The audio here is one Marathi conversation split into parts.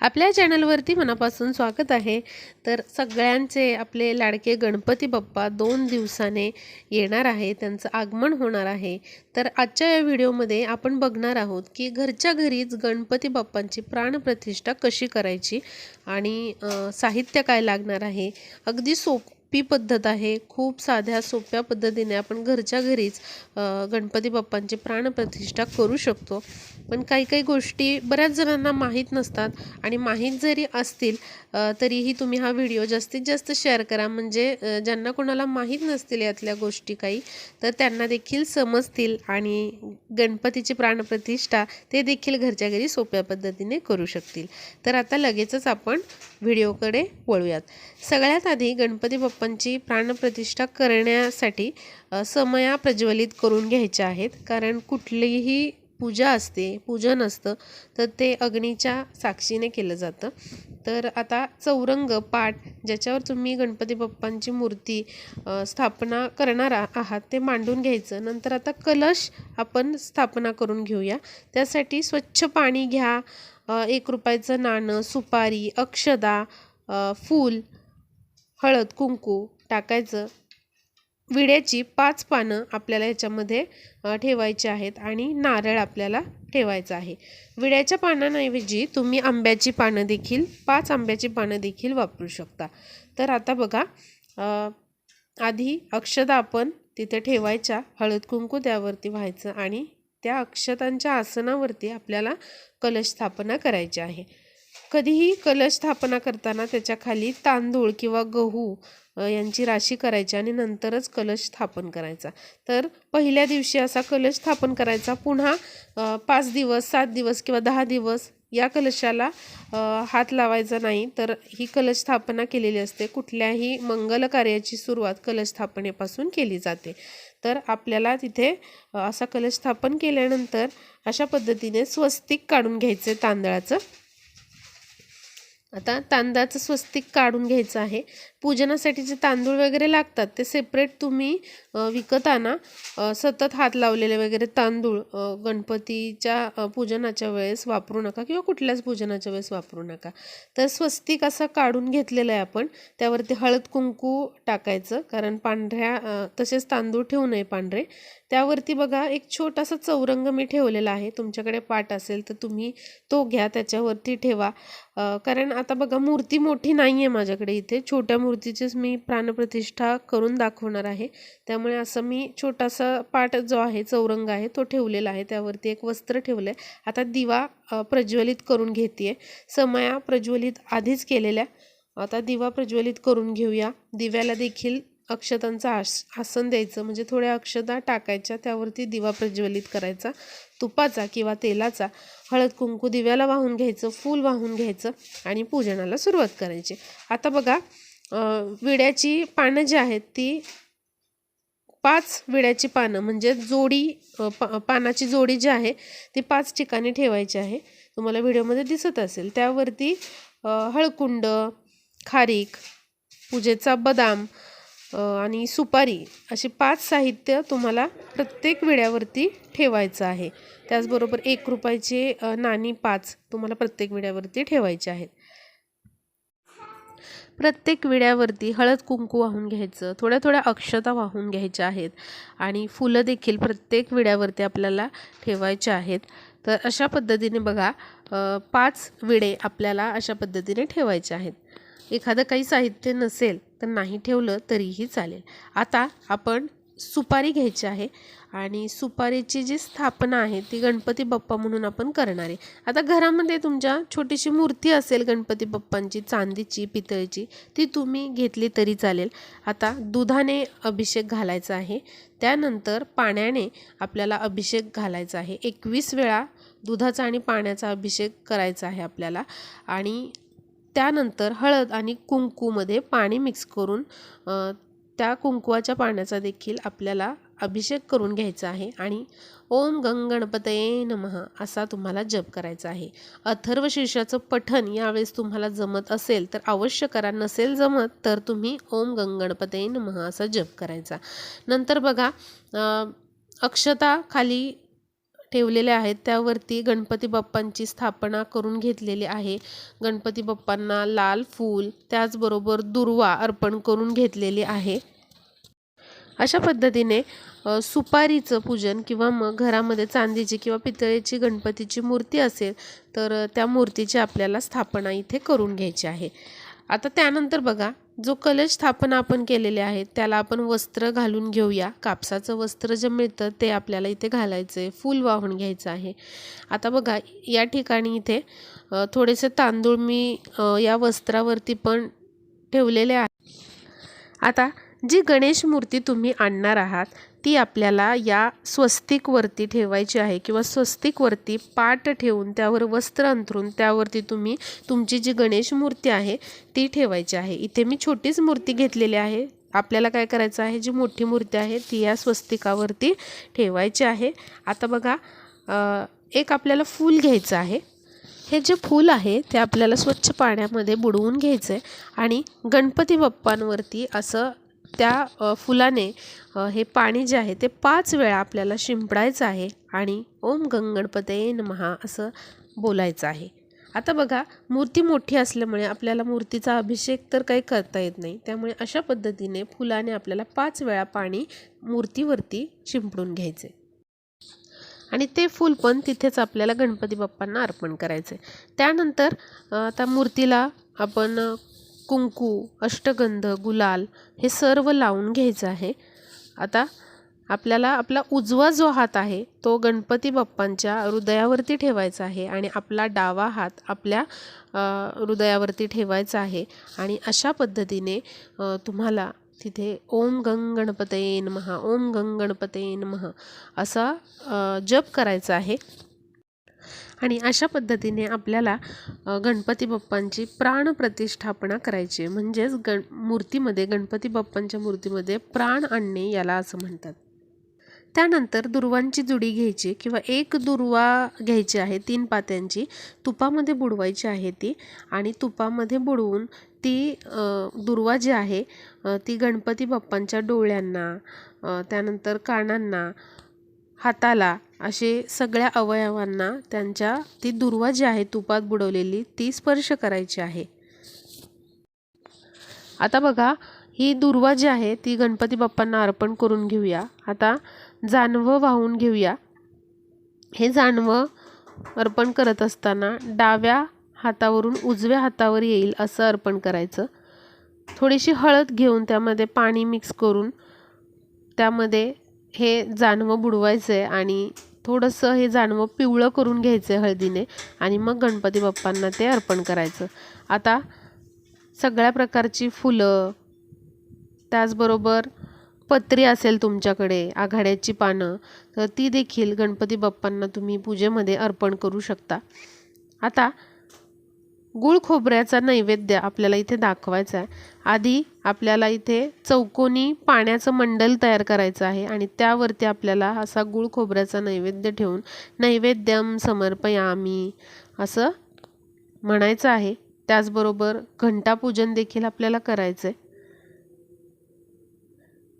आपल्या चॅनलवरती मनापासून स्वागत आहे. तर सगळ्यांचे आपले लाडके गणपती बाप्पा दोन दिवसाने येणार आहे. त्यांचं आगमन होणार आहे. तर आजच्या या व्हिडिओमध्ये आपण बघणार आहोत की घरच्या घरीच गणपती बाप्पांची प्राणप्रतिष्ठा कशी करायची आणि साहित्य काय लागणार आहे. अगदी सोप पद्धत आहे. खूप साध्या सोप्या पद्धतीने आपण घरच्या घरीच गणपती बाप्पांची प्राणप्रतिष्ठा करू शकतो. पण काही काही गोष्टी बऱ्याच जणांना माहीत नसतात आणि माहीत जरी असतील तरीही तुम्ही हा व्हिडिओ जास्तीत जास्त शेअर करा. म्हणजे ज्यांना कोणाला माहीत नसतील यातल्या गोष्टी काही तर त्यांना देखील समजतील आणि गणपतीची प्राणप्रतिष्ठा ते देखील घरच्या घरी सोप्या पद्धतीने करू शकतील. तर आता लगेचच आपण व्हिडिओकडे वळूयात. सगळ्यात आधी गणपती बाप्पा आपणची प्राणप्रतिष्ठा करण्यासाठी समया प्रज्वलित करून घ्यायच्या आहेत. कारण कुठलीही पूजा असते पूजन असतं तर ते अग्नीच्या साक्षीने केलं जातं. तर आता चौरंग पाट ज्याच्यावर तुम्ही गणपती बाप्पांची मूर्ती स्थापना करणार आहात ते मांडून घ्यायचं. नंतर आता कलश आपण स्थापना करून घेऊया. त्यासाठी स्वच्छ पाणी घ्या. एक रुपयाचं नाणं सुपारी अक्षदा फूल हळद कुंकू टाकायचं. विड्याची पाच पानं आपल्याला याच्यामध्ये ठेवायची आहेत आणि नारळ आपल्याला ठेवायचं आहे. विड्याच्या पानांऐवजी तुम्ही आंब्याची पानं देखील पाच आंब्याची पानं देखील वापरू शकता. तर आता बघा आधी अक्षता आपण तिथे ठेवायच्या. हळद कुंकू त्यावरती व्हायचं आणि त्या अक्षतांच्या आसनावरती आपल्याला कलश स्थापना करायची आहे. कधीही कलश स्थापना करताना त्याच्याखाली तांदूळ किंवा गहू यांची राशी करायची आणि नंतरच कलश स्थापन करायचा. तर पहिल्या दिवशी असा कलश स्थापन करायचा. पुन्हा पाच दिवस सात दिवस किंवा दहा दिवस या कलशाला हात लावायचा नाही. तर ही कलश स्थापना केलेली असते. कुठल्याही मंगल कार्याची सुरुवात कलश स्थापनेपासून केली जाते. तर आपल्याला तिथे असा कलश स्थापन केल्यानंतर अशा पद्धतीने स्वस्तिक काढून घ्यायचे तांदळाचं आता तांदळाचं स्वस्तिक काढून घ्यायचं आहे. पूजनासाठी जे तांदूळ वगैरे लागतात ते सेपरेट तुम्ही विकत आणा. सतत हात लावलेले वगैरे तांदूळ गणपतीच्या पूजनाच्या वेळेस वापरू नका किंवा कुठल्याच पूजनाच्या वेळेस वापरू नका. तर स्वस्तिक असं काढून घेतलेलं आहे आपण त्यावरती हळद कुंकू टाकायचं. कारण पांढऱ्या तसेच तांदूळ ठेवू नये पांढरे. त्यावरती बघा एक छोटासा चौरंग मी ठेवलेला आहे. तुमच्याकडे पाट असेल तर तुम्ही तो घ्या त्याच्यावरती ठेवा. कारण आता बघा मूर्ती मोठी नाही आहे माझ्याकडे इथे. छोट्या मूर्तीचीच मी प्राणप्रतिष्ठा करून दाखवणार आहे. त्यामुळे असं मी छोटासा पाट जो आहे चौरंग आहे तो ठेवलेला आहे. त्यावरती एक वस्त्र ठेवलं आहे आता दिवा प्रज्वलित करून घेते समया प्रज्वलित आधीच केलेल्या. आता दिवा प्रज्वलित करून घेऊया. दिव्याला देखील अक्षतांचं आस आसन द्यायचं. म्हणजे थोड्या अक्षता टाकायच्या. त्यावरती दिवा प्रज्वलित करायचा. तुपाचा किंवा तेलाचा. हळद कुंकू दिव्याला वाहून घ्यायचं. फूल वाहून घ्यायचं. आणि पूजनाला सुरुवात करायची. आता बघा विड्याची पानं जी आहेत ती पाच विड्याची पानं म्हणजे जोडी पा पानाची जोडी जी आहे ती पाच ठिकाणी ठेवायची आहे. तुम्हाला व्हिडिओमध्ये दिसत असेल. त्यावरती हळकुंड खारीक पूजेचा बदाम आणि सुपारी अशी पाच साहित्य तुम्हाला प्रत्येक विड्यावरती ठेवायचं आहे. त्याचबरोबर एक रुपयाचे नाणी पाच तुम्हाला प्रत्येक विड्यावरती ठेवायचे आहेत. प्रत्येक विड्यावरती हळद कुंकू वाहून घ्यायचं. थोड्या थोड्या अक्षता वाहून घ्यायच्या आहेत. आणि फुलं देखील प्रत्येक विड्यावरती आपल्याला ठेवायचे आहेत. तर अशा पद्धतीने बघा पाच विडे आपल्याला अशा पद्धतीने ठेवायचे आहेत. एखादं काही साहित्य नसेल तर नाही ठेवलं तरीही चालेल. आता आपण सुपारी घ्यायची आहे आणि सुपारीची जी स्थापना आहे ती गणपती बाप्पा म्हणून आपण करणार आहे. आता घरामध्ये तुमच्या छोटीशी मूर्ती असेल गणपती बाप्पांची चांदीची पितळीची ती तुम्ही घेतली तरी चालेल. आता दुधाने अभिषेक घालायचा आहे. त्यानंतर पाण्याने आपल्याला अभिषेक घालायचा आहे. एकवीस वेळा दुधाचा आणि पाण्याचा अभिषेक करायचा आहे आपल्याला. आणि त्यानंतर हळद आणि कुंकूमध्ये पाणी मिक्स करून त्या कुंकवाच्या पाण्याचा देखील आपल्याला अभिषेक करून घ्यायचा आहे आणि ओम गंग गणपतये नमः असा तुम्हाला जप करायचा आहे. अथर्व शीर्षाचं पठण यावेळेस तुम्हाला जमत असेल तर अवश्य करा. नसेल जमत तर तुम्ही ओम गंग गणपतये नमः असा जप करायचा. नंतर बघा अक्षता खाली ठेवलेल्या आहेत. त्यावरती गणपती बाप्पांची स्थापना करून घेतलेली आहे. गणपती बाप्पांना लाल फूल त्याचबरोबर दुर्वा अर्पण करून घेतलेली आहे. अशा पद्धतीने सुपारीचं पूजन किंवा मग घरामध्ये चांदीची किंवा पितळेची गणपतीची मूर्ती असेल तर त्या मूर्तीची आपल्याला स्थापना इथे करून घ्यायची आहे. आता त्यानंतर बघा जो कलश स्थापन आपण केलेले आहे त्याला आपण वस्त्र घालून घेऊया. कापसाचं वस्त्र जे मिळतं ते आपल्याला इथे घालायचं आहे फूल वाहून घ्यायचं आहे. आता बघा या ठिकाणी इथे थोडेसे तांदूळ मी या वस्त्रावरती पण ठेवलेले आहे. आता जी गणेश मूर्ती तुम्ही आणणार आहात ती आपल्याला या स्वस्तिकवरती ठेवायची आहे किंवा स्वस्तिकवरती पाट ठेवून त्यावर वस्त्र अंथरून त्यावरती तुम्ही तुमची जी गणेश मूर्ती आहे ती ठेवायची आहे. इथे मी छोटीच मूर्ती घेतलेली आहे. आपल्याला काय करायचं आहे? जी मोठी मूर्ती आहे ती या स्वस्तिकावरती ठेवायची आहे. आता बघा एक आपल्याला फूल घ्यायचं आहे. हे जे फूल आहे ते आपल्याला स्वच्छ पाण्यामध्ये बुडवून घ्यायचं आहे आणि गणपती बाप्पांवरती असं त्या फुलाने हे पाणी जे आहे ते पाच वेळा आपल्याला शिंपडायचं आहे आणि ओम गंगणपते नमहा असं बोलायचं आहे. आता बघा मूर्ती मोठी असल्यामुळे आपल्याला मूर्तीचा अभिषेक तर काही करता येत नाही. त्यामुळे अशा पद्धतीने फुलाने आपल्याला पाच वेळा पाणी मूर्तीवरती शिंपडून घ्यायचे. आणि ते फूल पण तिथेच आपल्याला गणपती बाप्पांना अर्पण करायचे. त्यानंतर त्या आता मूर्तीला आपण कुंकू अष्टगंध गुलाल हे सर्व लावून घ्यायचं आहे. आता आपल्याला आपला उजवा जो हात आहे तो गणपती बाप्पांच्या हृदयावरती ठेवायचा आहे आणि आपला डावा हात आपल्या हृदयावरती ठेवायचा आहे. आणि अशा पद्धतीने तुम्हाला तिथे ओम गंग गणपतये महा ओम गंग गणपतये महा असा जप करायचा आहे. आणि अशा पद्धतीने आपल्याला गणपती बाप्पांची प्राणप्रतिष्ठापना करायची आहे. म्हणजेच गण मूर्तीमध्ये गणपती बाप्पांच्या मूर्तीमध्ये प्राण आणणे याला असं म्हणतात. त्यानंतर दुर्वांची जुडी घ्यायची किंवा एक दुर्वा घ्यायची आहे तीन पात्यांची तुपामध्ये बुडवायची आहे ती आणि तुपामध्ये बुडवून ती दुर्वा जी आहे ती गणपती बाप्पांच्या डोळ्यांना त्यानंतर कानांना हाताला असे सगळ्या अवयवांना त्यांच्या ती दुर्वा जी आहे तुपात बुडवलेली ती स्पर्श करायची आहे. आता बघा ही दुर्वा जी आहे ती गणपती बाप्पांना अर्पण करून घेऊया. आता जानवं वाहून घेऊया. हे जानवं अर्पण करत असताना डाव्या हातावरून उजव्या हातावर येईल असं अर्पण करायचं. थोडीशी हळद घेऊन त्यामध्ये पाणी मिक्स करून त्यामध्ये हे जानवं बुडवायचं आहे आणि थोडंसं हे जानवं पिवळं करून घ्यायचं आहे हळदीने आणि मग गणपती बाप्पांना ते अर्पण करायचं. आता सगळ्या प्रकारची फुलं त्याचबरोबर पत्री असेल तुमच्याकडे आघाड्याची पानं तर ती देखील गणपती बाप्पांना तुम्ही पूजेमध्ये अर्पण करू शकता. आता गुळ खोबऱ्याचा नैवेद्य आपल्याला इथे दाखवायचा आहे. आधी आपल्याला इथे चौकोनी पाण्याचं मंडल तयार करायचं आहे आणि त्यावरती आपल्याला असा गुळ खोबऱ्याचा नैवेद्य ठेवून नैवेद्यम समर्पयामी असं म्हणायचं आहे. त्याचबरोबर घंटापूजन देखील आपल्याला करायचं आहे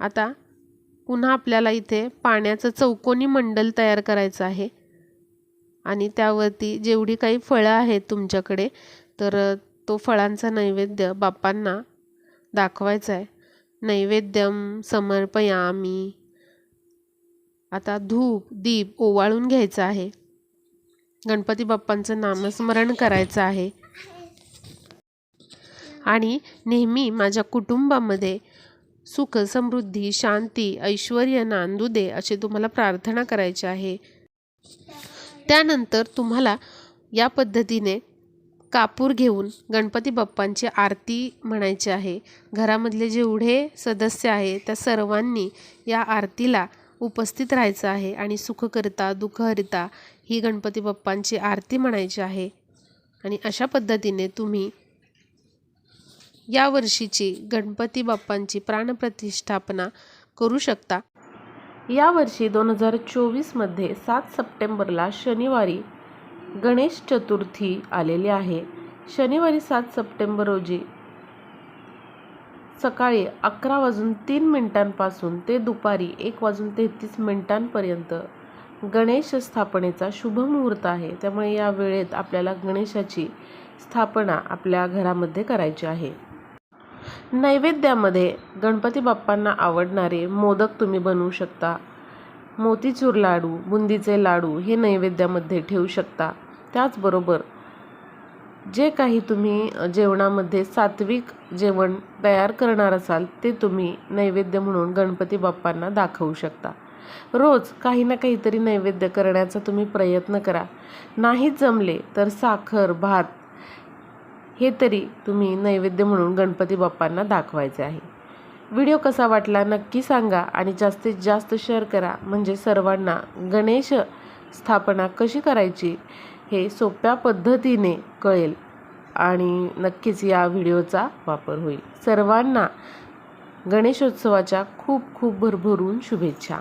आता पुन्हा आपल्याला इथे पाण्याचं चौकोनी मंडल तयार करायचं आहे. आणि त्यावरती जेवढी काही फळं आहेत तुमच्याकडे तर तो फळांचा नैवेद्य बाप्पांना दाखवायचा आहे नैवेद्यम समर्पयामी. आता धूप दीप ओवाळून घ्यायचा आहे. गणपती बाप्पांचं नामस्मरण करायचं आहे. आणि नेहमी माझ्या कुटुंबामध्ये सुख समृद्धी शांती ऐश्वर नांदू दे अशी तुम्हाला प्रार्थना करायची आहे. त्यानंतर तुम्हाला या पद्धतीने कापूर घेऊन गणपती बाप्पांची आरती म्हणायची आहे. घरामधले जेवढे सदस्य आहे त्या सर्वांनी या आरतीला उपस्थित राहायचं आहे आणि सुखकरिता दुःखहरिता ही गणपती बाप्पांची आरती म्हणायची आहे. आणि अशा पद्धतीने तुम्ही या वर्षीची गणपती बाप्पांची प्राणप्रतिष्ठापना करू शकता. यावर्षी दोन हजार चोवीसमध्ये सात सप्टेंबरला शनिवारी गणेश चतुर्थी आलेली आहे. शनिवारी सात सप्टेंबर रोजी सकाळी अकरा वाजून तीन मिनिटांपासून ते दुपारी एक वाजून तेहतीस मिनिटांपर्यंत गणेश स्थापनेचा शुभ मुहूर्त आहे. त्यामुळे या वेळेत आपल्याला गणेशाची स्थापना आपल्या घरामध्ये करायची आहे. नैवेद्यामध्ये गणपती बाप्पांना आवडणारे मोदक तुम्ही बनवू शकता. मोतीचूर लाडू बुंदीचे लाडू हे नैवेद्यामध्ये ठेवू शकता. त्याचबरोबर जे काही तुम्ही जेवणामध्ये सात्विक जेवण तयार करणार असाल ते तुम्ही नैवेद्य म्हणून गणपती बाप्पांना दाखवू शकता. रोज काही ना काहीतरी नैवेद्य करण्याचा तुम्ही प्रयत्न करा. नाही जमले तर साखर भात हे तरी तुम्ही नैवेद्य म्हणून गणपती बाप्पांना दाखवायचे आहे. व्हिडिओ कसा वाटला नक्की सांगा आणि जास्तीत जास्त शेअर करा. म्हणजे सर्वांना गणेश स्थापना कशी करायची? हे सोप्या पद्धतीने कळेल आणि नक्कीच या व्हिडिओचा वापर होईल. सर्वांना गणेशोत्सवाच्या खूप खूप भरभरून शुभेच्छा.